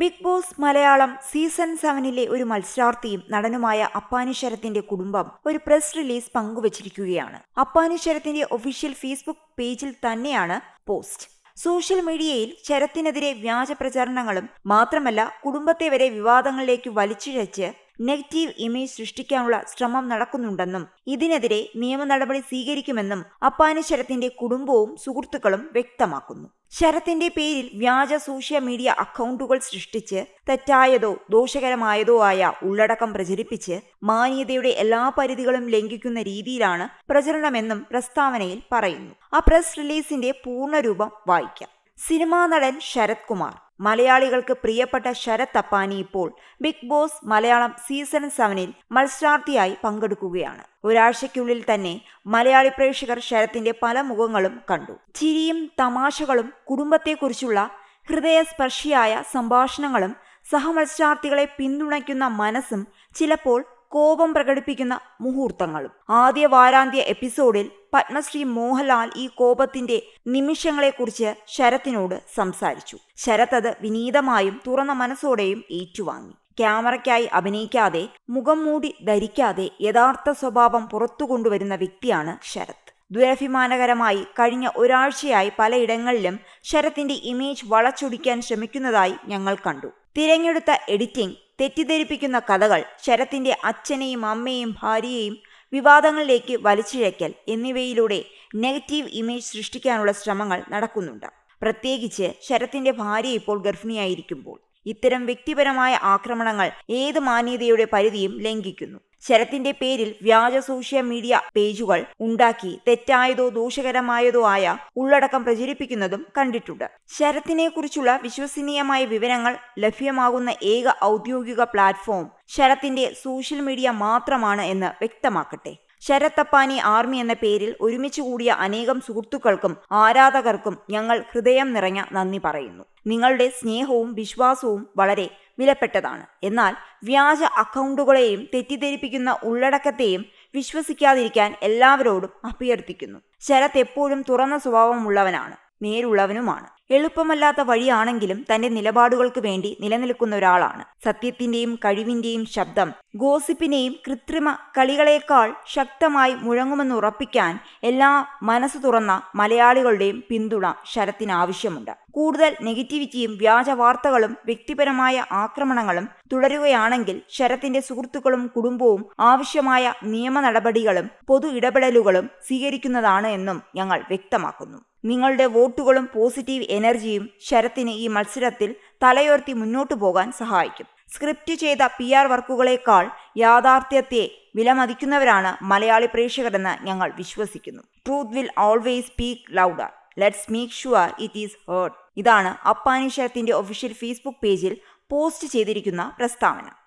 Big boss Malayalam season സെവനിലെ ഒരു മത്സരാർത്ഥിയും നടനുമായ അപ്പാനി ശരത്തിന്റെ കുടുംബം ഒരു പ്രസ് റിലീസ് പങ്കുവച്ചിരിക്കുകയാണ്. അപ്പാനി ശരത്തിന്റെ ഒഫീഷ്യൽ ഫേസ്ബുക്ക് പേജിൽ തന്നെയാണ് പോസ്റ്റ്. സോഷ്യൽ മീഡിയയിൽ ശരത്തിനെതിരെ വ്യാജ പ്രചരണങ്ങളും മാത്രമല്ല കുടുംബത്തെ വരെ വിവാദങ്ങളിലേക്ക് വലിച്ചിഴച്ച് നെഗറ്റീവ് ഇമേജ് സൃഷ്ടിക്കാനുള്ള ശ്രമം നടക്കുന്നുണ്ടെന്നും ഇതിനെതിരെ നിയമ നടപടി സ്വീകരിക്കുമെന്നും അപ്പാനി ശരത്തിന്റെ കുടുംബവും സുഹൃത്തുക്കളും വ്യക്തമാക്കുന്നു. ശരത്തിന്റെ പേരിൽ വ്യാജ സോഷ്യൽ മീഡിയ അക്കൗണ്ടുകൾ സൃഷ്ടിച്ച് തെറ്റായതോ ദോഷകരമായതോ ആയ ഉള്ളടക്കം പ്രചരിപ്പിച്ച് മാന്യതയുടെ എല്ലാ പരിധികളും ലംഘിക്കുന്ന രീതിയിലാണ് പ്രചരണമെന്നും പ്രസ്താവനയിൽ പറയുന്നു. ആ പ്രസ് റിലീസിന്റെ പൂർണരൂപം വായിക്കാം. സിനിമാ നടൻ ശരത് കുമാർ. മലയാളികൾക്ക് പ്രിയപ്പെട്ട ശരത് അപ്പാനി ഇപ്പോൾ ബിഗ് ബോസ് മലയാളം സീസൺ സെവനിൽ മത്സരാർത്ഥിയായി പങ്കെടുക്കുകയാണ്. ഒരാഴ്ചയ്ക്കുള്ളിൽ തന്നെ മലയാളി പ്രേക്ഷകർ ശരത്തിന്റെ പല മുഖങ്ങളും കണ്ടു. ചിരിയും തമാശകളും കുടുംബത്തെക്കുറിച്ചുള്ള ഹൃദയസ്പർശിയായ സംഭാഷണങ്ങളും സഹമത്സരാർത്ഥികളെ പിന്തുണയ്ക്കുന്ന മനസ്സും ചിലപ്പോൾ കോപം പ്രകടിപ്പിക്കുന്ന മുഹൂർത്തങ്ങളും. ആദ്യ വാരാന്ത്യ എപ്പിസോഡിൽ പത്മശ്രീ മോഹൻലാൽ ഈ കോപത്തിന്റെ നിമിഷങ്ങളെക്കുറിച്ച് ശരത്തിനോട് സംസാരിച്ചു. ശരത് അത് വിനീതമായും തുറന്ന മനസ്സോടെയും ഏറ്റുവാങ്ങി. ക്യാമറയ്ക്കായി അഭിനയിക്കാതെ മുഖം മൂടി ധരിക്കാതെ യഥാർത്ഥ സ്വഭാവം പുറത്തു കൊണ്ടുവരുന്ന വ്യക്തിയാണ് ശരത്. ദുരഭിമാനകരമായി കഴിഞ്ഞ ഒരാഴ്ചയായി പലയിടങ്ങളിലും ശരത്തിന്റെ ഇമേജ് വളച്ചൊടിക്കാൻ ശ്രമിക്കുന്നതായി ഞങ്ങൾ കണ്ടു. തിരഞ്ഞെടുത്ത എഡിറ്റിംഗ് തെറ്റിദ്ധരിപ്പിക്കുന്ന കഥകൾ ശരത്തിന്റെ അച്ഛനെയും അമ്മയെയും ഭാര്യയെയും വിവാദങ്ങളിലേക്ക് വലിച്ചിഴക്കൽ എന്നിവയിലൂടെ നെഗറ്റീവ് ഇമേജ് സൃഷ്ടിക്കാനുള്ള ശ്രമങ്ങൾ നടക്കുന്നുണ്ട്. പ്രത്യേകിച്ച് ശരത്തിന്റെ ഭാര്യ ഇപ്പോൾ ഗർഭിണിയായിരിക്കുമ്പോൾ. ഇത്തരം വ്യക്തിപരമായ ആക്രമണങ്ങൾ ഏത് മാന്യതയുടെ പരിധിയും ലംഘിക്കുന്നു. ശരത്തിന്റെ പേരിൽ വ്യാജ സോഷ്യൽ മീഡിയ പേജുകൾ ഉണ്ടാക്കി തെറ്റായതോ ദോഷകരമായതോ ആയ ഉള്ളടക്കം പ്രചരിപ്പിക്കുന്നതും കണ്ടിട്ടുണ്ട്. ശരത്തിനെ കുറിച്ചുള്ള വിശ്വസനീയമായ വിവരങ്ങൾ ലഭ്യമാകുന്ന ഏക ഔദ്യോഗിക പ്ലാറ്റ്ഫോം ശരത്തിന്റെ സോഷ്യൽ മീഡിയ മാത്രമാണ് എന്ന് വ്യക്തമാക്കട്ടെ. ശരത്തപ്പാനി ആർമി എന്ന പേരിൽ ഒരുമിച്ച് കൂടിയ അനേകം സുഹൃത്തുക്കൾക്കും ആരാധകർക്കും ഞങ്ങൾ ഹൃദയം നിറഞ്ഞ നന്ദി പറയുന്നു. നിങ്ങളുടെ സ്നേഹവും വിശ്വാസവും വളരെ വിലപ്പെട്ടതാണ്. എന്നാൽ വ്യാജ അക്കൗണ്ടുകളെയും തെറ്റിദ്ധരിപ്പിക്കുന്ന ഉള്ളടക്കത്തെയും വിശ്വസിക്കാതിരിക്കാൻ എല്ലാവരോടും അഭ്യർത്ഥിക്കുന്നു. ശരത് എപ്പോഴും തുറന്ന സ്വഭാവമുള്ളവനാണ് നേരുള്ളവനുമാണ്. എളുപ്പമല്ലാത്ത വഴിയാണെങ്കിലും തന്റെ നിലപാടുകൾക്ക് വേണ്ടി നിലനിൽക്കുന്ന ഒരാളാണ്. സത്യത്തിന്റെയും കഴിവിന്റെയും ശബ്ദം ഗോസിപ്പിനെയും കൃത്രിമ കളികളേക്കാൾ ശക്തമായി മുഴങ്ങുമെന്ന് ഉറപ്പിക്കാൻ എല്ലാ മനസ്സ് തുറന്ന മലയാളികളുടെയും പിന്തുണ ശരത്തിന് ആവശ്യമുണ്ട് കൂടുതൽ നെഗറ്റിവിറ്റിയും വ്യാജ വാർത്തകളും വ്യക്തിപരമായ ആക്രമണങ്ങളും തുടരുകയാണെങ്കിൽ ശരത്തിന്റെ സുഹൃത്തുക്കളും കുടുംബവും ആവശ്യമായ നിയമ നടപടികളും പൊതു ഇടപെടലുകളും സ്വീകരിക്കുന്നതാണ് എന്നും ഞങ്ങൾ വ്യക്തമാക്കുന്നു. നിങ്ങളുടെ വോട്ടുകളും പോസിറ്റീവ് എനർജിയും ശരത്തിന് ഈ മത്സരത്തിൽ തലയുയർത്തി മുന്നോട്ടു പോകാൻ സഹായിക്കും. സ്ക്രിപ്റ്റ് ചെയ്ത പി ആർ വർക്കുകളേക്കാൾ യാഥാർത്ഥ്യത്തെ വിലമതിക്കുന്നവരാണ് മലയാളി പ്രേക്ഷകരെന്ന് ഞങ്ങൾ വിശ്വസിക്കുന്നു. Truth will always speak louder let's make sure it is heard ഇതാണ് അപ്പാനി ഒഫീഷ്യൽ ഫേസ്ബുക്ക് പേജിൽ പോസ്റ്റ് ചെയ്തിരിക്കുന്ന പ്രസ്താവന.